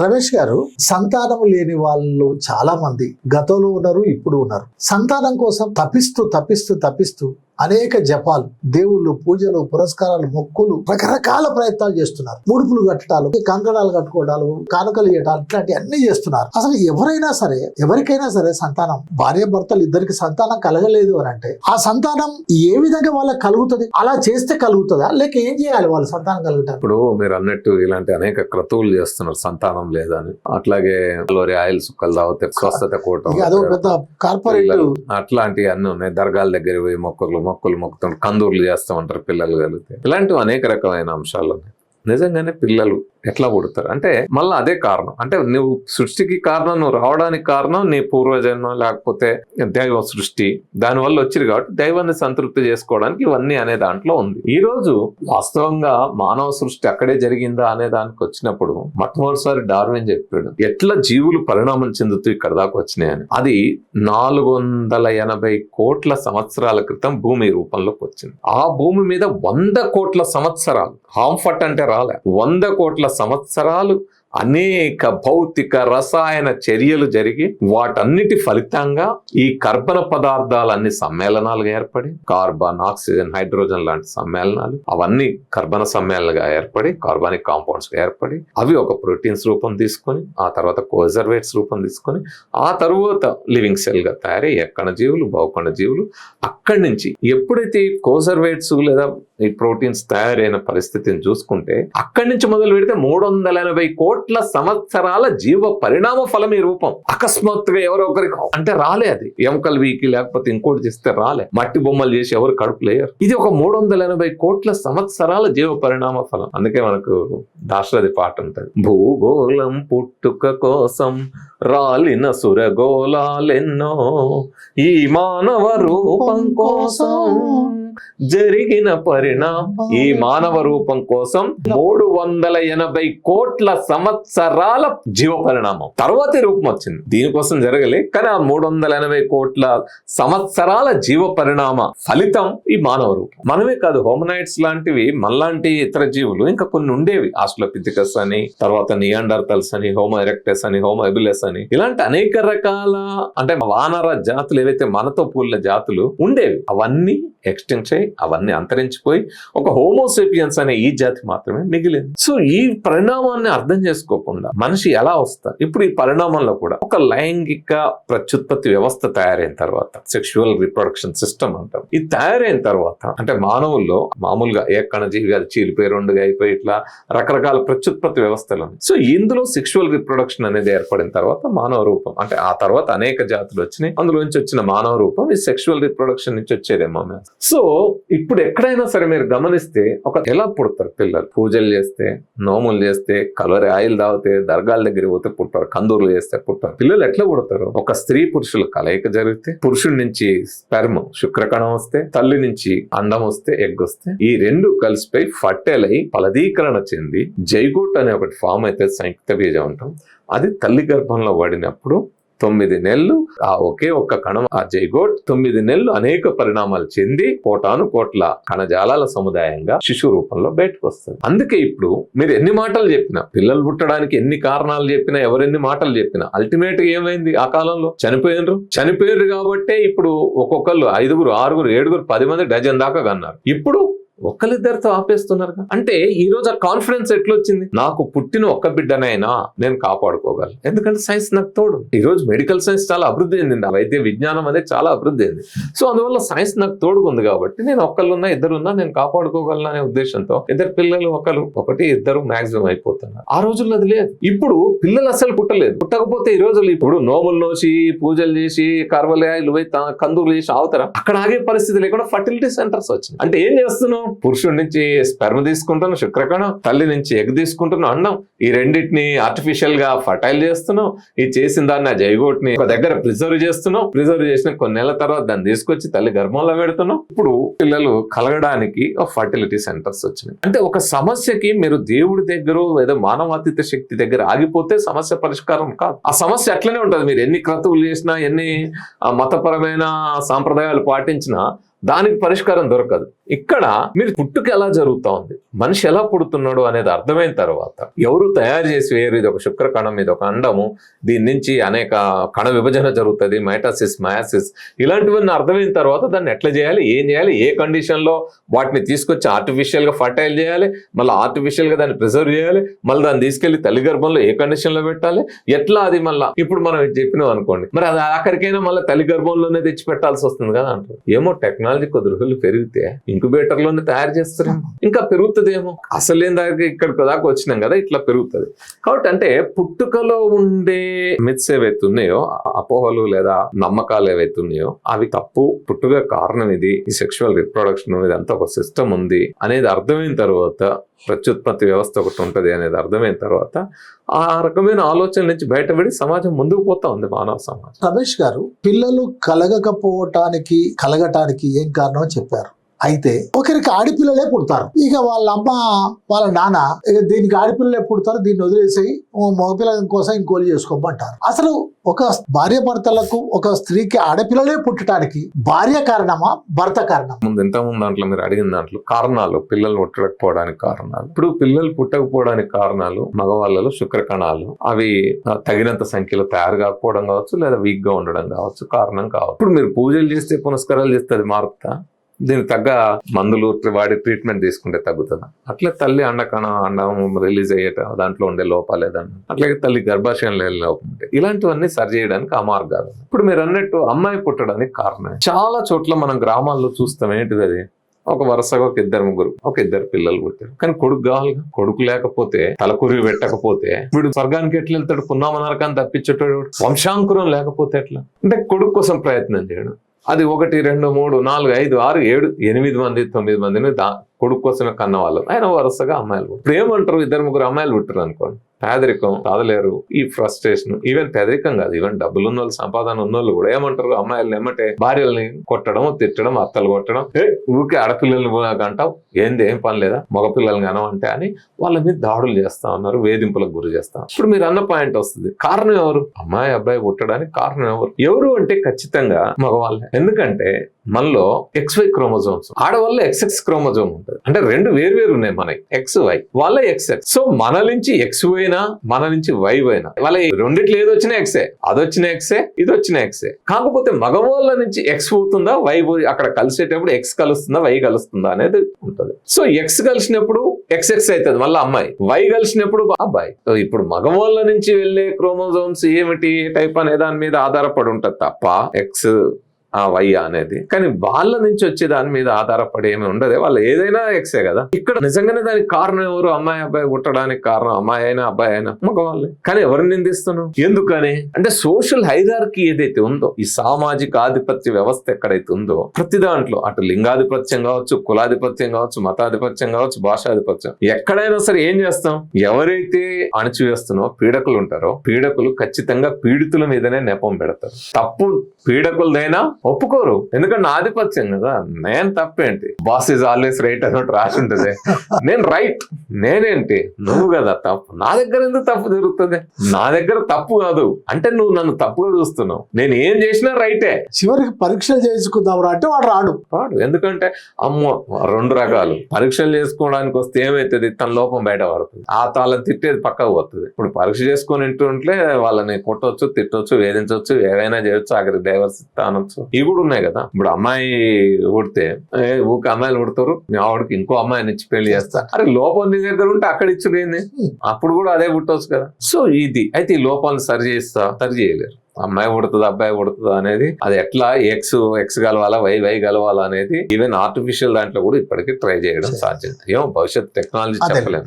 రమేష్ గారు సంతానం లేని వాళ్ళు చాలా మంది. గతంలో ఉన్నారు ఇప్పుడు ఉన్నారు. సంతానం కోసం తప్పిస్తూ తప్పిస్తూ తప్పిస్తూ అనేక జపాలు దేవుళ్ళు పూజలు పురస్కారాలు మొక్కులు రకరకాల ప్రయత్నాలు చేస్తున్నారు. ముడుపులు కట్టడాలు కంకణాలు కట్టుకోవడాలు కానుకలు ఇవ్వడాలు ఇట్లాంటి అన్ని చేస్తున్నారు. అసలు ఎవరైనా సరే ఎవరికైనా సరే సంతానం భార్య భర్తలు ఇద్దరికి సంతానం కలగలేదు అని అంటే ఆ సంతానం ఏ విధంగా వాళ్ళకి కలుగుతుంది? అలా చేస్తే కలుగుతుందా? లేక ఏం చేయాలి వాళ్ళు సంతానం కలుగుతారు ఇప్పుడు మీరు అన్నట్టు ఇలాంటి అనేక క్రతువులు చేస్తున్నారు సంతానం లేదని. అట్లాగే ఆయిల్ సుక్కలు తాగితే స్వస్థత కూటం ఇక అదొక పెద్ద కార్పొరేట్ అట్లాంటివి అన్ని ఉన్నాయి. దర్గాల దగ్గర పోయి మొక్కలు మొక్కలు మొక్కుతాం కందూర్లు చేస్తామంటారు పిల్లలు కలిగితే. ఇలాంటివి అనేక రకాలైన అంశాలు ఉన్నాయి. నిజంగానే పిల్లలు ఎట్లా పుడతారు అంటే మళ్ళీ అదే కారణం. అంటే నువ్వు సృష్టికి కారణం నువ్వు రావడానికి కారణం నీ పూర్వజన్మ లేకపోతే దైవ సృష్టి. దానివల్ల వచ్చింది కాబట్టి దైవాన్ని సంతృప్తి చేసుకోవడానికి ఇవన్నీ అనే దాంట్లో ఉంది. ఈ రోజు వాస్తవంగా మానవ సృష్టి అక్కడే జరిగిందా అనే దానికి వచ్చినప్పుడు మొట్టమొదటిసారి డార్విన్ చెప్పాడు ఎట్లా జీవులు పరిణామం చెందుతూ ఇక్కడ దాకా వచ్చినాయని. అది నాలుగు వందల ఎనభై కోట్ల సంవత్సరాల క్రితం భూమి రూపంలోకి వచ్చింది. ఆ భూమి మీద వంద కోట్ల సంవత్సరాలు. హాంఫట్ అంటే రాలే. వంద కోట్ల సంవత్సరాలు అనేక భౌతిక రసాయన చర్యలు జరిగి వాటన్నిటి ఫలితంగా ఈ కర్బన పదార్థాలన్నీ సమ్మేళనాలుగా ఏర్పడి కార్బన్ ఆక్సిజన్ హైడ్రోజన్ లాంటి సమ్మేళనాలు అవన్నీ కర్బన సమ్మేళనగా ఏర్పడి కార్బానిక్ కాంపౌండ్స్ ఏర్పడి అవి ఒక ప్రోటీన్స్ రూపం తీసుకొని ఆ తర్వాత కోజర్వేట్స్ రూపం తీసుకొని ఆ తర్వాత లివింగ్ సెల్గా తయారయ్యి తయారై జీవులు బహుకొండ జీవులు అక్కడి నుంచి ఎప్పుడైతే కోజర్వేట్స్ లేదా ఈ ప్రోటీన్స్ తయారైన పరిస్థితిని చూసుకుంటే అక్కడి నుంచి మొదలు పెడితే మూడు వందల ఎనభై కోట్ల సంవత్సరాల జీవ పరిణామ ఫలం ఈ రూపం. అకస్మాత్తుగా ఎవరో ఒకరికి అంటే రాలే అది. ఎముకలు వీకి లేకపోతే ఇంకోటి చేస్తే రాలే. మట్టి బొమ్మలు చేసి ఎవరు కడుపులేయరు ఇది ఒక మూడు వందల ఎనభై కోట్ల సంవత్సరాల జీవ పరిణామ ఫలం. అందుకే మనకు దాశరథి పాట ఉంటుంది. భూగోళం పుట్టుక కోసం రాలిన సురగోళాలెన్నో ఈ మానవ రూపం కోసం జరిగిన పరిణామం. ఈ మానవ రూపం కోసం మూడు వందల ఎనభై కోట్ల సంవత్సరాల జీవ పరిణామం. తర్వాతి రూపం వచ్చింది. దీనికోసం జరగలే కానీ ఆ మూడు వందల ఎనభై కోట్ల సంవత్సరాల జీవ పరిణామ ఫలితం ఈ మానవ రూపం. మనమే కాదు హోమనైట్స్ లాంటివి మనలాంటి ఇతర జీవులు ఇంకా కొన్ని ఉండేవి. ఆస్ట్రోపిథికస్ అని తర్వాత నియాండర్తల్స్ అని హోమో ఎరెక్టస్ అని హోమో ఎబిలస్ అని. ఇలాంటి అనేక రకాల అంటే వానర జాతులు ఏవైతే మనతో పూల జాతులు ఉండేవి అవన్నీ ఎక్స్టెన్స్ అయ్యి అవన్నీ అంతరించిపోయి ఒక హోమోసేపియన్స్ అనే ఈ జాతి మాత్రమే మిగిలింది. సో ఈ పరిణామాన్ని అర్థం చేసుకోకుండా మనిషి ఎలా వస్తారు ఇప్పుడు ఈ పరిణామంలో కూడా ఒక లైంగిక ప్రత్యుత్పత్తి వ్యవస్థ తయారైన తర్వాత సెక్షువల్ రిప్రొడక్షన్ సిస్టమ్ అంటాం. ఇది తయారైన తర్వాత అంటే మానవుల్లో మామూలుగా ఏ కణజీవి అది చీలిపోయి రెండుగా అయిపోయి ఇట్లా రకరకాల ప్రత్యుత్పత్తి వ్యవస్థలు ఉన్నాయి. సో ఇందులో సెక్షువల్ రిప్రొడక్షన్ అనేది ఏర్పడిన తర్వాత మానవ రూపం అంటే ఆ తర్వాత అనేక జాతులు వచ్చినాయి. అందులో నుంచి వచ్చిన మానవ రూపం ఈ సెక్షువల్ రిప్రొడక్షన్ నుంచి వచ్చేదేమో మేము సో ఇప్పుడు ఎక్కడైనా సరే మీరు గమనిస్తే ఒక ఎలా పుడతారు పిల్లలు? పూజలు చేస్తే నోములు చేస్తే కలవరి ఆయిల్ తాగితే దర్గాల దగ్గర పోతే పుట్టారు కందూరులు చేస్తే పుట్టారు పిల్లలు ఎట్లా పుడతారు? ఒక స్త్రీ పురుషుల కలయిక జరిగితే పురుషుడి నుంచి స్పెర్మ్ శుక్రకణం వస్తే తల్లి నుంచి అండం వస్తే ఎగ్ వస్తే ఈ రెండు కలిసిపోయి ఫర్టైల్ అయి ఫలదీకరణ చెంది జైగోట్ అనే ఒకటి ఫామ్ అయితే సంయుక్త బీజం అంటాం. అది తల్లి గర్భంలో పడినప్పుడు తొమ్మిది నెలలు ఆ ఒకే ఒక్క కణం ఆ జైగోట్ తొమ్మిది నెలలు అనేక పరిణామాలు చెంది కోటాను కోట్ల కణజాలాల సముదాయంగా శిశు రూపంలో బయటకు వస్తుంది అందుకే ఇప్పుడు మీరు ఎన్ని మాటలు చెప్పినా పిల్లలు పుట్టడానికి ఎన్ని కారణాలు చెప్పినా ఎవరెన్ని మాటలు చెప్పినా అల్టిమేట్గా ఏమైంది ఆ కాలంలో? చనిపోయినరు? చనిపోయారు కాబట్టే ఇప్పుడు ఒక్కొక్కళ్ళు ఐదుగురు ఆరుగురు ఏడుగురు పది మంది డజన్ దాకా కన్నారు. ఇప్పుడు ఒక్కరిద్దరితో ఆపేస్తున్నారు అంటే ఈ రోజు ఆ కాన్ఫిడెన్స్ ఎట్లొచ్చింది? నాకు పుట్టిన ఒక్క బిడ్డనైనా నేను కాపాడుకోగలను. ఎందుకంటే సైన్స్ నాకు తోడు. ఈ రోజు మెడికల్ సైన్స్ చాలా అభివృద్ధి చెందింది. ఆ వైద్య విజ్ఞానం అనేది చాలా అభివృద్ధి అయింది సో అందువల్ల సైన్స్ నాకు తోడుగుంది కాబట్టి నేను ఒక్కళ్ళున్నా ఇద్దరున్నా నేను కాపాడుకోగలను అనే ఉద్దేశంతో ఇద్దరు పిల్లలు ఒకరు ఒకటి ఇద్దరు మాక్సిమం అయిపోతున్నారు. ఆ రోజుల్లో అది లేదు. ఇప్పుడు పిల్లలు అసలు పుట్టలేదు. పుట్టకపోతే ఈ రోజులు ఇప్పుడు నోములు నోసి పూజలు చేసి తా- కందులు చేసి ఆవుతారా అక్కడ ఆగే పరిస్థితి లేకుండా ఫర్టిలిటీ సెంటర్స్ వచ్చింది అంటే ఏం చేస్తున్నావు? పురుషుడి నుంచి స్పెర్మ తీసుకుంటున్నాం శుక్రకణం తల్లి నుంచి ఎగ్ తీసుకుంటున్నాం అన్నం ఈ రెండింటిని ఆర్టిఫిషియల్గా ఫర్టైల్ చేస్తున్నాం ఈ చేసిన దాన్ని ఆ జైగోట్ని ఒక దగ్గర ప్రిజర్వ్ చేస్తున్నాం ప్రిజర్వ్ చేసిన కొన్ని నెలల తర్వాత దాన్ని తీసుకొచ్చి తల్లి గర్భంలో పెడుతున్నాం ఇప్పుడు పిల్లలు కలగడానికి ఫర్టిలిటీ సెంటర్స్ వచ్చినాయి. అంటే ఒక సమస్యకి మీరు దేవుడి దగ్గర ఏదో మానవాతీత శక్తి దగ్గర ఆగిపోతే సమస్య పరిష్కారం కాదు. ఆ సమస్య అట్లనే ఉంటుంది. మీరు ఎన్ని క్రతువులు చేసినా ఎన్ని ఆ, మతపరమైన సాంప్రదాయాలు పాటించినా దానికి పరిష్కారం దొరకదు. ఇక్కడ మీరు పుట్టుక ఎలా జరుగుతా ఉంది? మనిషి ఎలా పుడుతున్నాడు అనేది అర్థమైన తర్వాత ఎవరు తయారు చేసి వేరు ఇది ఒక శుక్ర కణం ఇది ఒక అండము. దీని నుంచి అనేక కణ విభజన జరుగుతుంది మైటాసిస్ మయాసిస్ ఇలాంటివన్నీ అర్థమైన తర్వాత దాన్ని ఎట్లా చేయాలి? ఏం చేయాలి? ఏ కండిషన్లో వాటిని తీసుకొచ్చి ఆర్టిఫిషియల్గా ఫర్టైల్ చేయాలి? మళ్ళీ ఆర్టిఫిషియల్గా దాన్ని ప్రిజర్వ్ చేయాలి? మళ్ళీ దాన్ని తీసుకెళ్ళి తల్లి గర్భంలో ఏ కండిషన్లో పెట్టాలి? ఎట్లా అది మళ్ళీ? ఇప్పుడు మనం చెప్పినాం అనుకోండి. మరి అది ఆఖరికైనా మళ్ళీ తల్లి గర్భంలోనే తెచ్చి పెట్టాల్సి వస్తుంది కదా అంటారు. ఏమో టెక్నాలజీ కొద్ది రోజులు పెరిగితే ఇంక్యుబేటర్లోనే తయారు చేస్తారు. ఇంకా పెరుగుతుందేమో? అసలేం దాకా ఇక్కడికి దాకా వచ్చినాం కదా ఇట్లా పెరుగుతుంది. కాబట్టి అంటే పుట్టుకలో ఉండే మిత్స్ ఏవైతే ఉన్నాయో అపోహలు లేదా నమ్మకాలు ఏవైతే ఉన్నాయో అవి తప్పు పుట్టుక కారణం ఇది. ఈ సెక్షువల్ రిప్రొడక్షన్ ఇదంతా ఒక సిస్టమ్ ఉంది. అనేది అర్థమైన తర్వాత ప్రత్యుత్పత్తి వ్యవస్థ ఒకటి ఉంటుంది అనేది అర్థమైన తర్వాత ఆ రకమైన ఆలోచన నుంచి బయటపడి సమాజం ముందుకు పోతా ఉంది మానవ సమాజం. రమేష్ గారు పిల్లలు కలగకపోవటానికి కలగటానికి ఏం కారణం చెప్పారు? అయితే ఒకరికి ఆడపిల్లలే పుడతారు. ఇక వాళ్ళ అమ్మ వాళ్ళ నాన్న ఇక దీనికి ఆడపిల్లలే పుడతారు దీన్ని వదిలేసి మగపిల్ల కోసం ఇంకోలు చేసుకోమంటారు. అసలు ఒక భార్య భర్తలకు ఒక స్త్రీకి ఆడపిల్లలే పుట్టడానికి భార్య కారణమా భర్త కారణం ముందు ఇంత ముందు దాంట్లో మీరు అడిగిన దాంట్లో కారణాలు పిల్లలు పుట్టకపోవడానికి కారణాలు. ఇప్పుడు పిల్లలు పుట్టకపోవడానికి కారణాలు మగవాళ్ళలో శుక్ర కణాలు అవి తగినంత సంఖ్యలో తయారు కాకపోవడం కావచ్చు లేదా వీక్గా ఉండడం కావచ్చు కారణం కావచ్చు. ఇప్పుడు మీరు పూజలు చేస్తే పునస్కారాలు చేస్తే అది మారుతా దీనికి తగ్గ మందులు వాడి ట్రీట్మెంట్ తీసుకుంటే తగ్గుతుందా? అట్లే తల్లి అండకణ అండం రిలీజ్ అయ్యేట దాంట్లో ఉండే లోపాలు ఏదన్నా. అట్లాగే తల్లి గర్భాశయం లేని లోపం ఉంటే. ఇలాంటివన్నీ సరి చేయడానికి ఆ మార్గాలు ఇప్పుడు మీరు అన్నట్టు అమ్మాయి పుట్టడానికి కారణం. చాలా చోట్ల మనం గ్రామాల్లో చూస్తాం. ఏంటిది అది? ఒక వరుసగా ఒక ఇద్దరు ముగ్గురు ఒక ఇద్దరు పిల్లలు పుట్టారు. కానీ కొడుకు కావాలి కొడుకు లేకపోతే తలకూరి పెట్టకపోతే వీడు స్వర్గానికి ఎట్లా వెళ్తాడు? పున్నామ నరకాన్ని తప్పించేటోడు వంశాంకురం లేకపోతే ఎట్లా? అంటే కొడుకు కోసం ప్రయత్నం చేయడం. అది ఒకటి రెండు మూడు నాలుగు ఐదు ఆరు ఏడు ఎనిమిది మంది తొమ్మిది మందిని దా కొడుకు కోసమే కన్న వాళ్ళు ఆయన వరుసగా అమ్మాయిలు పుట్టారు. ఏమంటారు ఇద్దరు ముగ్గురు అమ్మాయిలు పుట్టారు అనుకోండి పేదరికం కాదలేరు. ఈ ఫ్రస్ట్రేషన్ ఈవెన్ పేదరికం కాదు. ఈవెన్ డబ్బులు ఉన్న వాళ్ళు సంపాదన ఉన్న వాళ్ళు కూడా ఏమంటారు? అమ్మాయిలను ఏమంటే భార్యల్ని కొట్టడం తిట్టడం అత్తలు కొట్టడం ఊరికే ఆడపిల్లల్ని అంటావు ఏంది? ఏం పని లేదా? మగపిల్లల్ని అనమంటే అని వాళ్ళ మీద దాడులు చేస్తా ఉన్నారు వేధింపులకు గురి చేస్తా ఇప్పుడు మీరు అన్న పాయింట్ వస్తుంది. కారణం ఎవరు? అమ్మాయి అబ్బాయి పుట్టడానికి కారణం ఎవరు? ఎవరు అంటే ఖచ్చితంగా మగవాళ్ళే. ఎందుకంటే మనలో ఎక్స్వై క్రోమోజోమ్స్. ఆడవాళ్ళ ఎక్స్ఎక్స్ క్రోమోజోమ్ ఉంటుంది. అంటే రెండు వేరు వేరు ఉన్నాయి మనకి ఎక్స్ వై వాళ్ళ ఎక్స్ఎక్స్ సో మన నుంచి ఎక్స్ అయినా మన నుంచి వై అయినా. వాళ్ళ రెండిట్లో ఏది వచ్చినా ఎక్సే అది ఎక్సే ఇది వచ్చిన ఎక్సే కాకపోతే మగవాళ్ళ నుంచి ఎక్స్ పోతుందా వై అక్కడ కలిసేటప్పుడు ఎక్స్ కలుస్తుందా వై కలుస్తుందా అనేది ఉంటుంది. సో ఎక్స్ కలిసినప్పుడు ఎక్స్ఎక్స్ అవుతుంది. మళ్ళీ అమ్మాయి. వై కలిసినప్పుడు అబ్బాయి. సో ఇప్పుడు మగవాళ్ళ నుంచి వెళ్ళే క్రోమోజోమ్స్ ఏమిటి? టైప్ అనే దాని మీద ఆధారపడి ఉంటుంది తప్ప ఎక్స్ ఆ వై అనేది. కానీ వాళ్ళ నుంచి వచ్చే దాని మీద ఆధారపడి ఏమి ఉండదు. వాళ్ళు ఏదైనా ఎక్సే కదా. ఇక్కడ నిజంగానే దానికి కారణం ఎవరు? అమ్మాయి అబ్బాయి పుట్టడానికి కారణం అమ్మాయి అయినా అబ్బాయి అయినా? మగవాళ్ళే. కానీ ఎవరిని నిందిస్తున్నావు ఎందుకని? అంటే సోషల్ హైరార్కీ ఏదైతే ఉందో ఈ సామాజిక ఆధిపత్య వ్యవస్థ ఎక్కడైతే ఉందో ప్రతి దాంట్లో అటు లింగాధిపత్యం కావచ్చు కులాధిపత్యం కావచ్చు మతాధిపత్యం కావచ్చు భాషాధిపత్యం. ఎక్కడైనా సరే ఏం చేస్తాం? ఎవరైతే అణచివేస్తున్నో పీడకులు ఉంటారో పీడకులు ఖచ్చితంగా పీడితుల మీదనే నెపం పెడతారు. తప్పు పీడకులదైనా ఒప్పుకోరు. ఎందుకంటే నా ఆధిపత్యం కదా. నేను తప్పేంటి? బాస్ ఇస్ ఆల్వేస్ రైట్ అన్నట్టు రాసి ఉంటుంది నేను రైట్ నేనేంటి? నువ్వు కదా తప్పు. నా దగ్గర ఎందుకు తప్పు జరుగుతుంది? నా దగ్గర తప్పు కాదు. అంటే నువ్వు నన్ను తప్పుగా చూస్తున్నావు. నేను ఏం చేసినా రైటే. చివరికి పరీక్షలు చేసుకుందాం అంటే వాడు రాడు. వాడు. ఎందుకంటే అమ్మో రెండు రకాలు. పరీక్షలు చేసుకోవడానికి వస్తే ఏమైతుంది? తన లోపం బయట పడుతుంది. ఆ తాళ్ళని తిట్టేది పక్కకు పోతుంది. ఇప్పుడు పరీక్ష చేసుకొని ఇంటుంటే వాళ్ళని కొట్టొచ్చు తిట్టొచ్చు వేధించవచ్చు ఏవైనా చేయొచ్చు ఆఖరి డైవర్స్ అనొచ్చు ఇవి కూడా ఉన్నాయి కదా. ఇప్పుడు అమ్మాయి పుడితే ఏ, ఊకే అమ్మాయిలు పుడతారు మీ ఆవిడకి ఇంకో అమ్మాయిని ఇచ్చి పెళ్ళి చేస్తా. అరే లోపం నీ దగ్గర ఉంటే అక్కడ ఇచ్చుడేంది అప్పుడు కూడా అదే పుట్టవచ్చు కదా. సో ఇది. అయితే ఈ లోపాలను సరి చేస్తా సరి చేయలేరు. అమ్మాయి పుడుతుంది అబ్బాయి పుడుతుంది అనేది అది ఎట్లా ఎక్స్ ఎక్స్ కలవాలా వై వై కలవాలా అనేది ఈవెన్ ఆర్టిఫిషియల్ దాంట్లో కూడా ఇప్పటికీ ట్రై చేయడం సాధ్యం. ఏమో భవిష్యత్ టెక్నాలజీ. చెప్పలేము